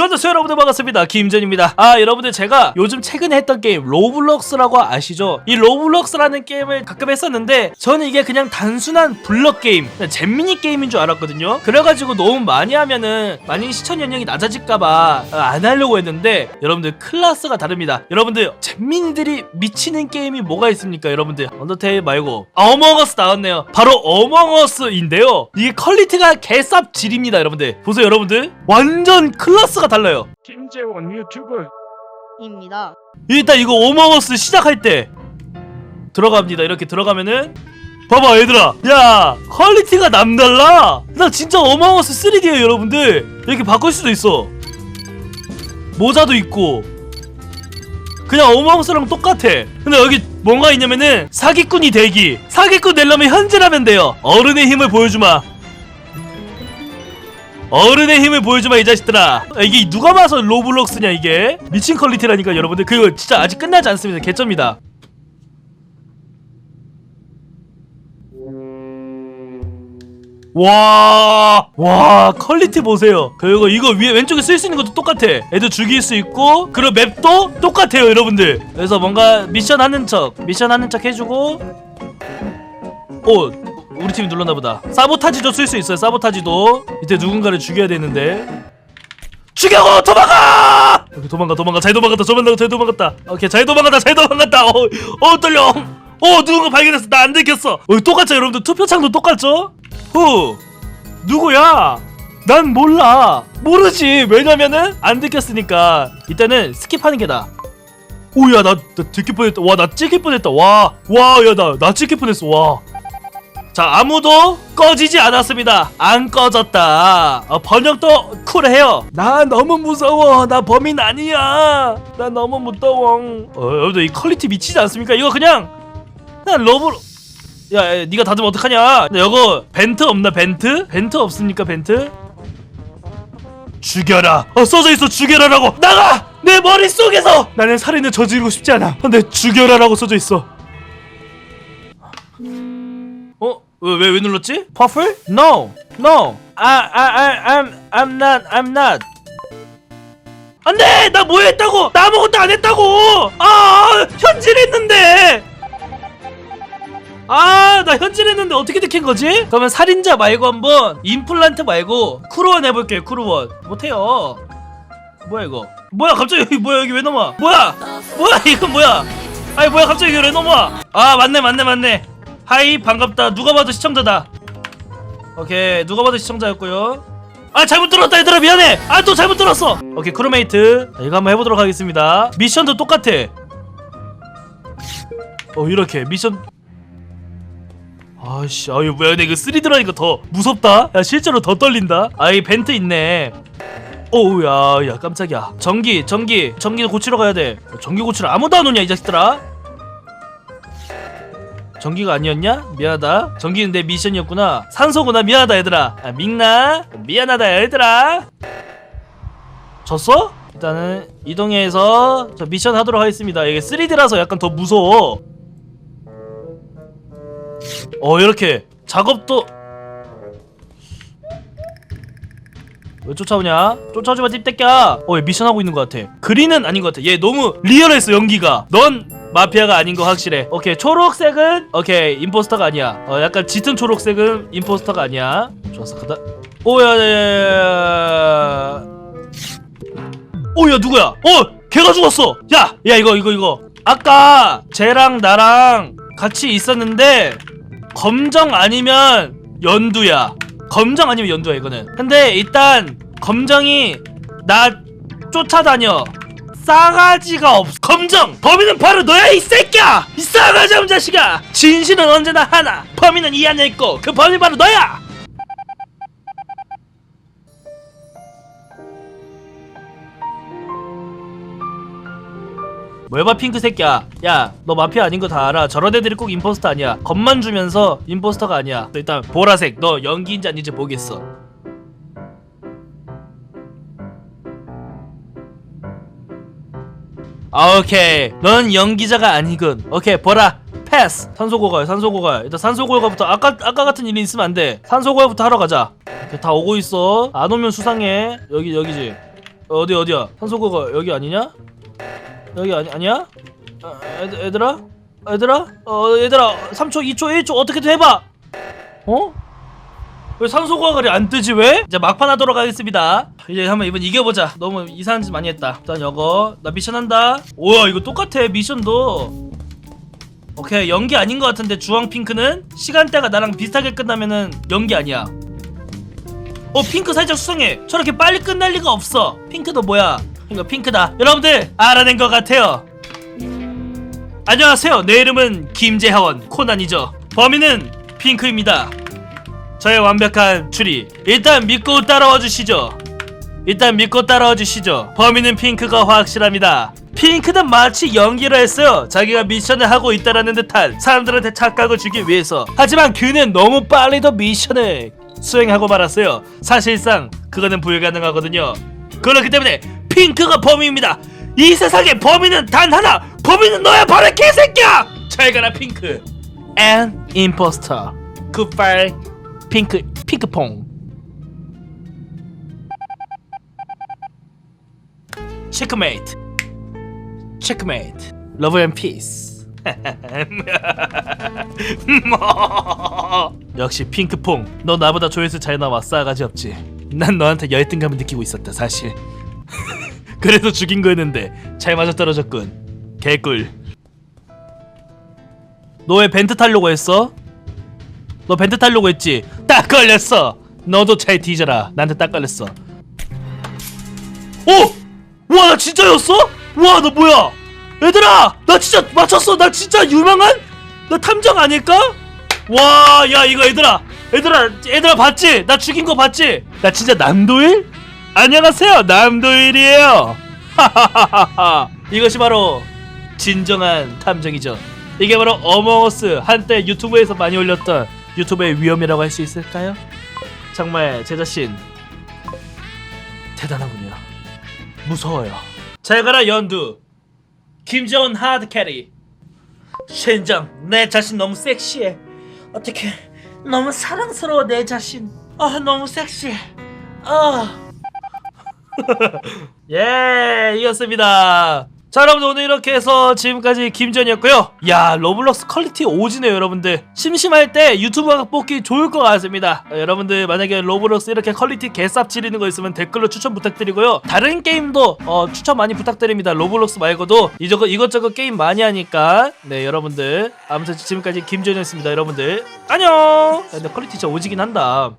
안녕하세요 여러분들 반갑습니다. 김전입니다. 아 여러분들 제가 요즘 최근에 했던 게임 로블록스라고 아시죠? 이 로블록스라는 게임을 가끔 했었는데 저는 이게 그냥 단순한 블럭 게임 잼미니 게임인 줄 알았거든요. 그래가지고 너무 많이 하면은 많이 시청 연령이 낮아질까봐 아, 안 하려고 했는데 여러분들 클래스가 다릅니다. 여러분들 잼미니들이 미치는 게임이 뭐가 있습니까 여러분들? 언더테일 말고. 어몽어스 나왔네요. 바로 어몽어스인데요. 이게 퀄리티가 개쌉질입니다 여러분들. 보세요 여러분들. 완전 클래스가 달라요. 김재원 유튜브. 입니다. 일단 이거 어몽어스 시작할 때 들어갑니다. 이렇게 들어가면은 봐봐 얘들아. 야 퀄리티가 남달라? 나 진짜 어몽어스 3D에요 여러분들. 이렇게 바꿀 수도 있어. 모자도 있고. 그냥 어몽어스랑 똑같아. 근데 여기 뭔가 있냐면은 사기꾼이 되기. 사기꾼 되려면 현질하면 돼요. 어른의 힘을 보여주마 어른의 힘을 보여주마 이 자식들아 아, 이게 누가 봐서 로블록스냐 이게 미친 퀄리티라니까 여러분들 그거 진짜 아직 끝나지 않습니다 개점이다 와, 와, 퀄리티 보세요. 그리고 이거 위에 왼쪽에 쓸 수 있는 것도 똑같아. 애들 죽일 수 있고, 그리고 맵도 똑같아요, 여러분들. 그래서 뭔가 미션 하는 척, 미션 하는 척 해주고, 오, 우리 팀이 눌렀나 보다. 사보타지도 쓸 수 있어요, 사보타지도. 이때 누군가를 죽여야 되는데. 죽여! 도망가! 오케이, 도망가, 도망가, 잘 도망갔다, 도망갔다, 잘 도망갔다. 오케이, 잘 도망갔다, 잘 도망갔다. 어, 어, 떨려. 어, 누군가 발견했어. 나 안 들켰어. 어, 똑같죠, 여러분들. 투표창도 똑같죠? 후, 누구야? 난 몰라. 모르지. 왜냐면은 안 들켰으니까. 이때는 스킵하는 게 나아. 오야 나, 나 들킬 뻔했다. 와 나 찍힐 뻔했다. 와, 와, 야 나 나 찍힐 뻔했어. 와. 자 아무도 꺼지지 않았습니다. 안 꺼졌다. 어, 번역도 쿨해요. 나 너무 무서워. 나 범인 아니야. 나 너무 무서워. 어, 여러분들 이 퀄리티 미치지 않습니까? 이거 그냥 그냥 러브. 야, 야 니가 닫으면 어떡하냐? 근데 이거 벤트 없나 벤트? 벤트 없습니까 벤트? 죽여라. 어 써져 있어 죽여라라고. 나가 내 머릿 속에서. 나는 살인을 저지르고 싶지 않아. 근데 죽여라라고 써져 있어. 어? 왜왜 왜 눌렀지? 퍼플? No, no. I I I I'm I'm not I'm not. 안돼! 나 뭐 했다고? 나 아무것도 안 했다고! 아 현질했는데! 아 나 현질했는데 어떻게 들킨 거지? 그러면 살인자 말고 한번 임플란트 말고 크루원 해볼게요 크루원. 못해요. 뭐야 이거? 뭐야 갑자기 여기 뭐야 여기 왜 넘어 뭐야? 뭐야 이건 뭐야? 아니 뭐야 갑자기 여기 왜 넘어 아 맞네 맞네 맞네 하이 반갑다. 누가 봐도 시청자다. 오케이 누가 봐도 시청자였고요. 아 잘못 들었다 얘들아. 미안해. 아 또 잘못 들었어. 오케이 크루메이트. 자, 이거 한번 해보도록 하겠습니다. 미션도 똑같아. 어 이렇게. 미션. 아씨 아유 뭐야. 근데 이거 3D로 하니까 더 무섭다. 야 실제로 더 떨린다. 아이 벤트 있네. 오우 야 야 깜짝이야. 전기 전기. 전기 고치러 가야 돼. 전기 고치러 아무도 안 오냐 이 자식들아 전기가 아니었냐? 미안하다. 전기는 내 미션이었구나. 산소구나. 미안하다 얘들아. 아, 밍나. 미안하다 얘들아. 졌어? 일단은 이동해서 저 미션 하도록 하겠습니다. 이게 3D라서 약간 더 무서워. 어 이렇게 작업도 왜 쫓아오냐? 쫓아오지 마 띠떼끼야. 어 얘 미션하고 있는 것 같아. 그린은 아닌 것 같아. 얘 너무 리얼했어 연기가. 넌 마피아가 아닌 거 확실해. 오케이 초록색은 오케이 임포스터가 아니야. 어 약간 짙은 초록색은 임포스터가 아니야. 좋았어 가다. 오 야 야 야 야. 오 야 누구야? 어 걔가 죽었어. 야 야 이거 이거 이거. 아까 쟤랑 나랑 같이 있었는데 검정 아니면 연두야. 검정 아니면 연두야 이거는. 근데 일단 검정이 나 쫓아다녀. 싸가지가 없. 검정. 범인은 바로 너야 이 새끼야. 이 싸가지 없는 자식아. 진실은 언제나 하나. 범인은 이 안에 있고 그 범인 바로 너야. 뭘봐 핑크 새끼야. 야 너 마피아 아닌 거 다 알아? 저런 애들이 꼭 임포스터 아니야. 겁만 주면서 임포스터가 아니야. 일단 보라색 너 연기인지 아닌지 보겠어. 아, 오케이. 넌 연기자가 아니군. 오케이 보라. 패스. 산소고갈 산소고갈. 일단 산소고갈부터 아까 아까 같은 일이 있으면 안돼. 산소고갈부터 하러 가자. 오케이, 다 오고 있어. 안 오면 수상해. 여기 여기지. 어디 어디야? 산소고가 여기 아니냐 여기 아니 아니야? 어, 애들, 얘들아? 얘들아? 어 얘들아 3초 2초 1초 어떻게든 해봐. 어? 왜 산소과학이 안 뜨지 왜? 이제 막판 하도록 하겠습니다. 이제 한번 이번 이겨보자. 너무 이상한 짓 많이 했다. 일단 이거 나 미션 한다. 우와 이거 똑같아 미션도. 오케이 연기 아닌 것 같은데 주황 핑크는? 시간대가 나랑 비슷하게 끝나면은 연기 아니야. 어 핑크 살짝 수상해. 저렇게 빨리 끝날 리가 없어. 핑크도 뭐야 이거 핑크다. 여러분들 알아낸 것 같아요. 안녕하세요. 내 이름은 김재하원 코난이죠. 범인은 핑크입니다. 저의 완벽한 추리. 일단 믿고 따라와 주시죠. 일단 믿고 따라와 주시죠. 범인은 핑크가 확실합니다. 핑크는 마치 연기를 했어요. 자기가 미션을 하고 있다라는 듯한 사람들한테 착각을 주기 위해서. 하지만 그는 너무 빨리도 미션을 수행하고 말았어요. 사실상 그거는 불가능하거든요. 그렇기 때문에 핑크가 범인입니다. 이 세상에 범인은 단 하나. 범인은 너야 바로 개새끼야! 잘 가라 핑크. And imposter. 굿바이 핑크 핑크퐁. 체크메이트 체크메이트 러브 앤 피스 역시 핑크퐁 너 나보다 조회수 잘 나와 싸가지 없지. 난 너한테 열등감을 느끼고 있었다 사실 그래서 죽인 거였는데 잘 맞아 떨어졌군 개꿀 너 왜 벤트 타려고 했어? 너 벤트 타려고 했지? 딱 걸렸어 너도 잘 뒤져라 나한테 딱 걸렸어 오! 와 나 진짜였어? 와 너 뭐야 얘들아 나 진짜 맞췄어 나 진짜 유명한 나 탐정 아닐까? 와 야 이거 얘들아 얘들아 얘들아 봤지? 나 죽인 거 봤지? 나 진짜 남도일? 안녕하세요. 남도일이에요. 하하하하 이것이 바로 진정한 탐정이죠. 이게 바로 어머어스 한때 유튜브에서 많이 올렸던 유튜브의 위험이라고 할 수 있을까요? 정말 제 자신 대단하군요. 무서워요. 잘 가라 연두. 김재원 하드캐리. 신정 내 자신 너무 섹시해. 어떻게 너무 사랑스러워 내 자신. 아 너무 섹시해. 아 예, 이겼습니다. 자, 여러분들 오늘 이렇게 해서 지금까지 김전이었고요. 야, 로블록스 퀄리티 오지네요, 여러분들. 심심할 때 유튜브가 뽑기 좋을 것 같습니다. 어, 여러분들 만약에 로블록스 이렇게 퀄리티 개쌉 지르는 거 있으면 댓글로 추천 부탁드리고요. 다른 게임도 어, 추천 많이 부탁드립니다. 로블록스 말고도 이저것 이것저것 게임 많이 하니까 네, 여러분들 아무튼 지금까지 김전이었습니다, 여러분들. 안녕. 야, 근데 퀄리티 진짜 오지긴 한다.